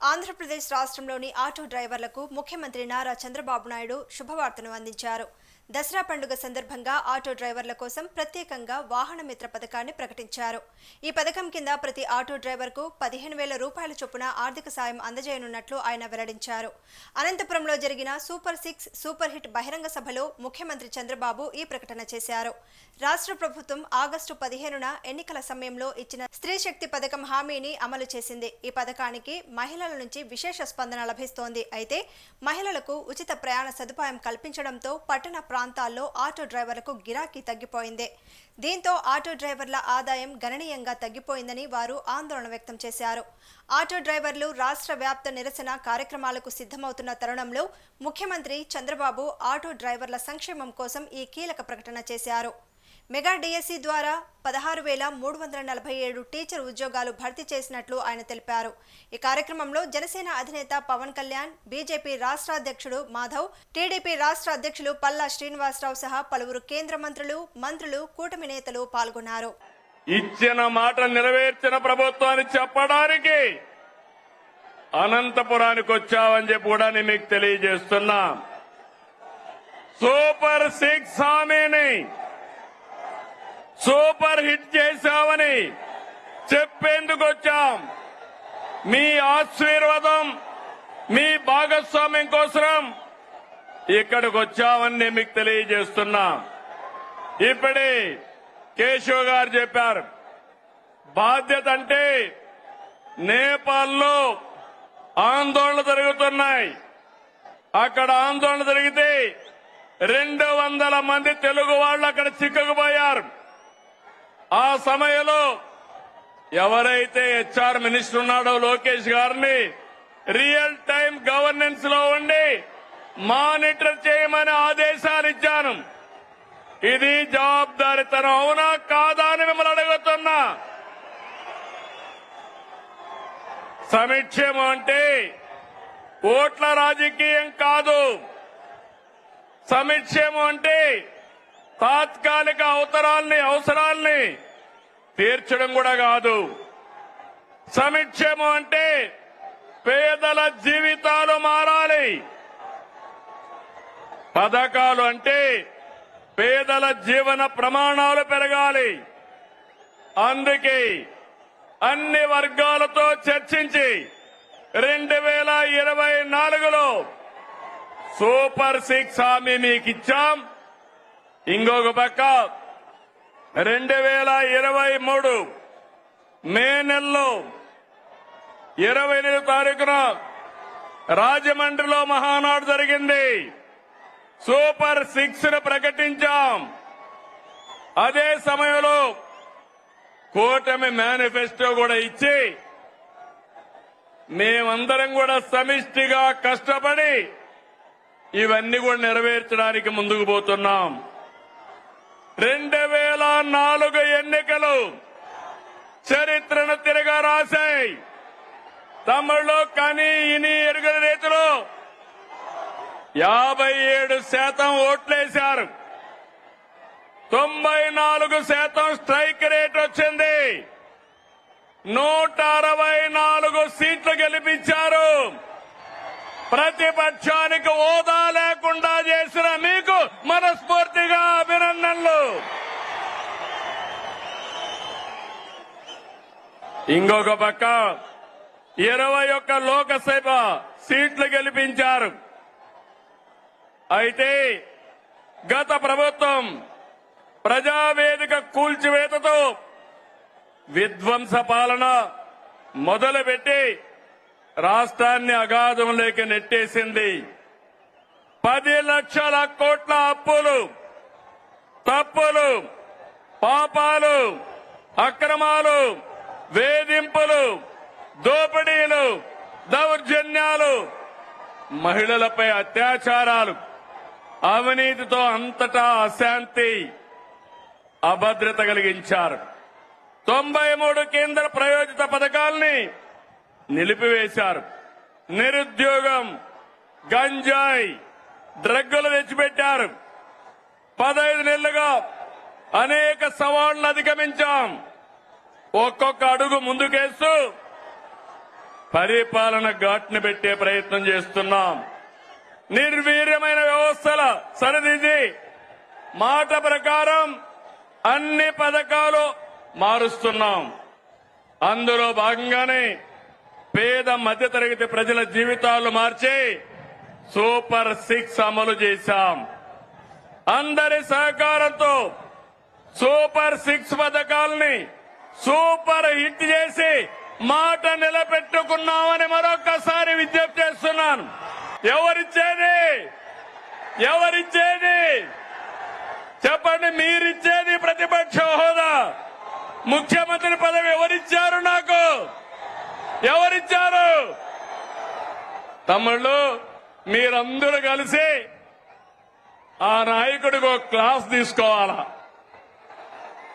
ఆంధ్రప్రదేశ్ రాష్ట్రంలోని ఆటో డ్రైవర్లకు ముఖ్యమంత్రి నారా చంద్రబాబు నాయుడు శుభవార్తను అందించారు. దసరా పండుగ సందర్భంగా ఆటో డ్రైవర్ల కోసం ప్రత్యేకంగా వాహన మిత్ర పథకాన్ని ప్రకటించారు. ఈ పథకం కింద ప్రతి ఆటో డ్రైవర్కు పదిహేను వేల రూపాయల చొప్పున ఆర్థిక సాయం అందజేయనున్నట్లు ఆయన వెల్లడించారు. అనంతపురంలో జరిగిన సూపర్ సిక్స్ సూపర్ హిట్ బహిరంగ సభలో ముఖ్యమంత్రి చంద్రబాబు ఈ ప్రకటన చేశారు. రాష్ట్ర ప్రభుత్వం ఆగస్టు పదిహేనున ఎన్నికల సమయంలో ఇచ్చిన స్త్రీ శక్తి పథకం హామీని అమలు చేసింది. ఈ పథకానికి మహిళల నుంచి విశేష స్పందన లభిస్తోంది. అయితే మహిళలకు ఉచిత ప్రయాణ సదుపాయం కల్పించడంతో పట్టణ ప్రాంతాల్లో ఆటో డ్రైవర్లకు గిరాకీ తగ్గిపోయింది. దీంతో ఆటో డ్రైవర్ల ఆదాయం గణనీయంగా తగ్గిపోయిందని వారు ఆందోళన వ్యక్తం చేశారు. ఆటో డ్రైవర్లు రాష్ట్ర వ్యాప్త నిరసన కార్యక్రమాలకు సిద్ధమవుతున్న తరుణంలో ముఖ్యమంత్రి చంద్రబాబు ఆటో డ్రైవర్ల సంక్షేమం కోసం ఈ కీలక ప్రకటన చేశారు. మెగా డిఎస్సి ద్వారా పదహారు వేల మూడు వందల నలభై ఏడు టీచర్ ఉద్యోగాలు భర్తీ చేసినట్లు ఆయన తెలిపారు. ఈ కార్యక్రమంలో జనసేన అధినేత పవన్ కళ్యాణ్ బీజేపీ రాష్ట్ర అధ్యక్షుడు మాధవ్ టీడీపీ రాష్ట్ర అధ్యక్షులు పల్లా శ్రీనివాసరావు సహా పలువురు కేంద్ర మంత్రులు మంత్రులు కూటమి నేతలు పాల్గొన్నారు. ఇచ్చిన మాట నెరవేర్చిన ప్రభుత్వాన్ని చెప్పడానికి అనంతపురానికి వచ్చావని చెప్పి కూడా నేను మీకు తెలియజేస్తున్నా. సూపర్ సిక్స్ హామీని సూపర్ హిట్ చేశామని చెప్పేందుకు వచ్చాం. మీ ఆశీర్వాదం మీ భాగస్వామ్యం కోసం ఇక్కడికి వచ్చామని నేను మీకు తెలియజేస్తున్నా. ఇప్పుడే కేశవ్ గారు చెప్పారు బాధ్యత అంటే నేపాల్లో ఆందోళన జరుగుతున్నాయి. అక్కడ ఆందోళన జరిగితే రెండు వందల మంది తెలుగు వాళ్ళు అక్కడ చిక్కుకుపోయారు. ఆ సమయంలో ఎవరైతే హెచ్ఆర్ మినిస్టర్ ఉన్నాడో లోకేష్ గారిని రియల్ టైం గవర్నెన్స్లో ఉండి మానిటర్ చేయమని ఆదేశాలు ఇచ్చాను. ఇది జవాబుదారితనం అవునా కాదా అని మిమ్మల్ని అడుగుతున్నా. సమీక్షేమం అంటే ఓట్ల రాజకీయం కాదు. సమీక్షం అంటే తాత్కాలిక అవసరాల్ని అవసరాల్ని తీర్చడం కూడా కాదు. సమిక్షేమం అంటే పేదల జీవితాలు మారాలి. పథకాలు అంటే పేదల జీవన ప్రమాణాలు పెరగాలి. అందుకే అన్ని వర్గాలతో చర్చించి రెండు వేల ఇరవై నాలుగులో సూపర్ సిక్స్ హామీ మీకు ఇచ్చాం ఇంకొక పక్క రెండు వేల ఇరవై మూడు మే నెలలో ఇరవై ఎనిమిది తారీఖున రాజమండ్రిలో మహానాడు జరిగింది. సూపర్ సిక్స్ను ప్రకటించాం. అదే సమయంలో కూటమి మేనిఫెస్టో కూడా ఇచ్చి మేమందరం కూడా సమిష్టిగా కష్టపడి ఇవన్నీ కూడా నెరవేర్చడానికి ముందుకు పోతున్నాం. రెండు వేల నాలుగు ఎన్నికలు చరిత్రను తిరగా రాశాయి. తమిళలో కని ఇని ఎరుగల రీతిలో యాభై ఏడు శాతం ఓట్లేశారు. తొంభై నాలుగు శాతం స్ట్రైక్ రేట్ వచ్చింది. నూట అరవై నాలుగు సీట్లు గెలిపించారు. ప్రతిపక్షానికి హోదా లేకుండా చేసిన మీకు మనస్ఫూర్తిగా అభినందనలు. ఇంకొక పక్క ఇరవై ఒక్క లోకసభ సీట్లు గెలిపించారు. అయితే గత ప్రభుత్వం ప్రజావేదిక కూల్చివేతతో విధ్వంస పాలన మొదలుపెట్టి రాష్ట్రాన్ని అగాధంలోకి నెట్టేసింది. పది లక్షల కోట్ల అప్పులు తప్పులు పాపాలు అక్రమాలు వేధింపులు దోపిడీలు దౌర్జన్యాలు మహిళలపై అత్యాచారాలు అవినీతితో అంతటా అశాంతి అభద్రత కలిగించారు. తొంభై మూడు కేంద్ర ప్రయోజిత పథకాల్ని నిలిపివేశారు. నిరుద్యోగం గంజాయి డ్రగ్గులు తెచ్చిపెట్టారు. పదహైదు నెలలుగా అనేక సవాళ్ళు అధిగమించాం. ఒక్కొక్క అడుగు ముందుకేస్తూ పరిపాలన ఘాట్ని పెట్టే ప్రయత్నం చేస్తున్నాం. నిర్వీర్యమైన వ్యవస్థల సరిదిది మాట ప్రకారం అన్ని పథకాలు మారుస్తున్నాం. అందులో భాగంగానే పేద మధ్యతరగతి ప్రజల జీవితాలు మార్చి సూపర్ సిక్స్ అమలు చేశాం. అందరి సహకారంతో సూపర్ సిక్స్ పథకాలని సూపర్ హిట్ చేసి మాట నిలబెట్టుకున్నామని మరొకసారి విజ్ఞప్తి చేస్తున్నాను. ఎవరిచ్చేది? ఎవరిచ్చేది? చెప్పండి మీరిచ్చేది ప్రతిపక్ష హోదా? ముఖ్యమంత్రి పదవి ఎవరిచ్చారు నాకు? ఎవరిచ్చారు? తమ్ముళ్ళు మీరందరూ కలిసి ఆ నాయకుడికి ఒక క్లాస్ తీసుకోవాలా?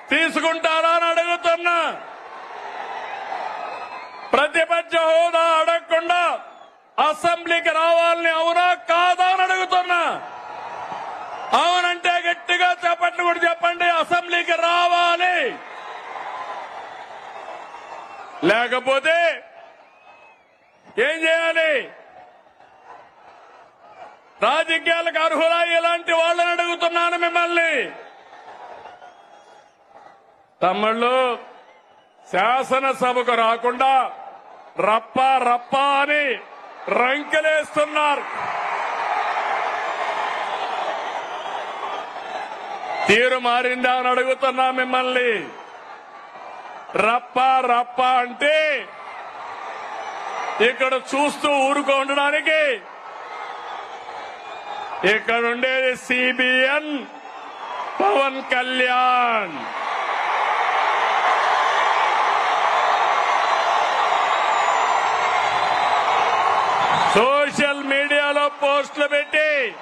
తీసుకుంటారా అని అడుగుతున్నా. ప్రతిపక్ష హోదా అడగకుండా అసెంబ్లీకి రావాలని అవునా కాదా అని అడుగుతున్నా. అవునంటే గట్టిగా చెప్పండి కూడా చెప్పండి అసెంబ్లీకి రావాలి. లేకపోతే ఏం చేయాలి? రాజకీయాలకు అర్హులా ఇలాంటి వాళ్ళని అడుగుతున్నాను మిమ్మల్ని. తమ్ముళ్ళు శాసనసభకు రాకుండా రప్ప రప్ప అని రంకెలేస్తున్నారు. తీరు మారిందా అని అడుగుతున్నా మిమ్మల్ని. రప్ప రప్ప అంటే ఇక్కడ చూస్తూ ఊరుకో ఉండడానికి. ఇక్కడ ఉండేది సిబిఎన్ పవన్ కళ్యాణ్. సోషల్ మీడియాలో పోస్టులు పెట్టి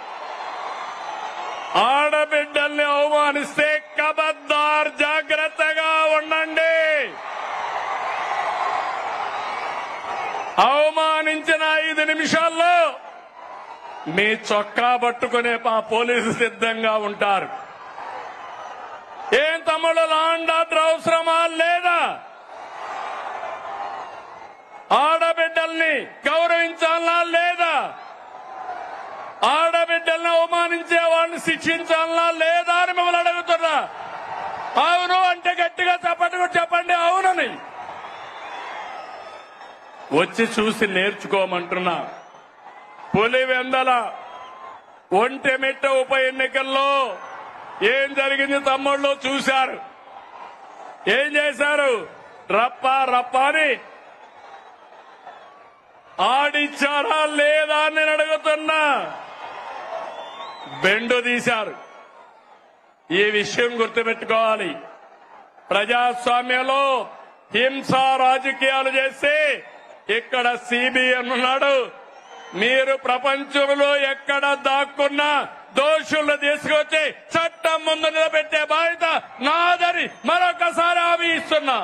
ఆడబిడ్డల్ని అవమానిస్తే కబద్దార్ జాగ్రత్తగా ఉండండి. ఐదు నిమిషాల్లో మీ చొక్కా పట్టుకునే మా పోలీసు సిద్ధంగా ఉంటారు. ఏం తమ్ముడు లాండ్ ఆర్డర్ అవసరమా? లేదా? ఆడబిడ్డల్ని గౌరవించాలా? లేదా? ఆడబిడ్డల్ని అవమానించే వాళ్ళని శిక్షించాలా? లేదా అని మిమ్మల్ని అడుగుతున్నా. అవును అంటే గట్టిగా చెప్పండి చెప్పండి. వచ్చి చూసి నేర్చుకోమంటున్నా. పులివెందల ఒంటెమిట్ట ఉప ఎన్నికల్లో ఏం జరిగింది తమ్ముళ్ళు చూశారు. ఏం చేశారు? రప్ప రప్ప అని ఆడిచ్చారా లేదా అని నేను అడుగుతున్నా. బెండు తీశారు. ఈ విషయం గుర్తుపెట్టుకోవాలి. ప్రజాస్వామ్యంలో హింస రాజకీయాలు చేస్తే ఇక్కడ సిబిఎన్ ఉన్నాడు. మీరు ప్రపంచంలో ఎక్కడ దాక్కున్నా దోషులను తీసుకొచ్చి చట్టం ముందు నిలబెట్టే బాధ్యత నాదని మరొకసారి హామీ ఇస్తున్నా.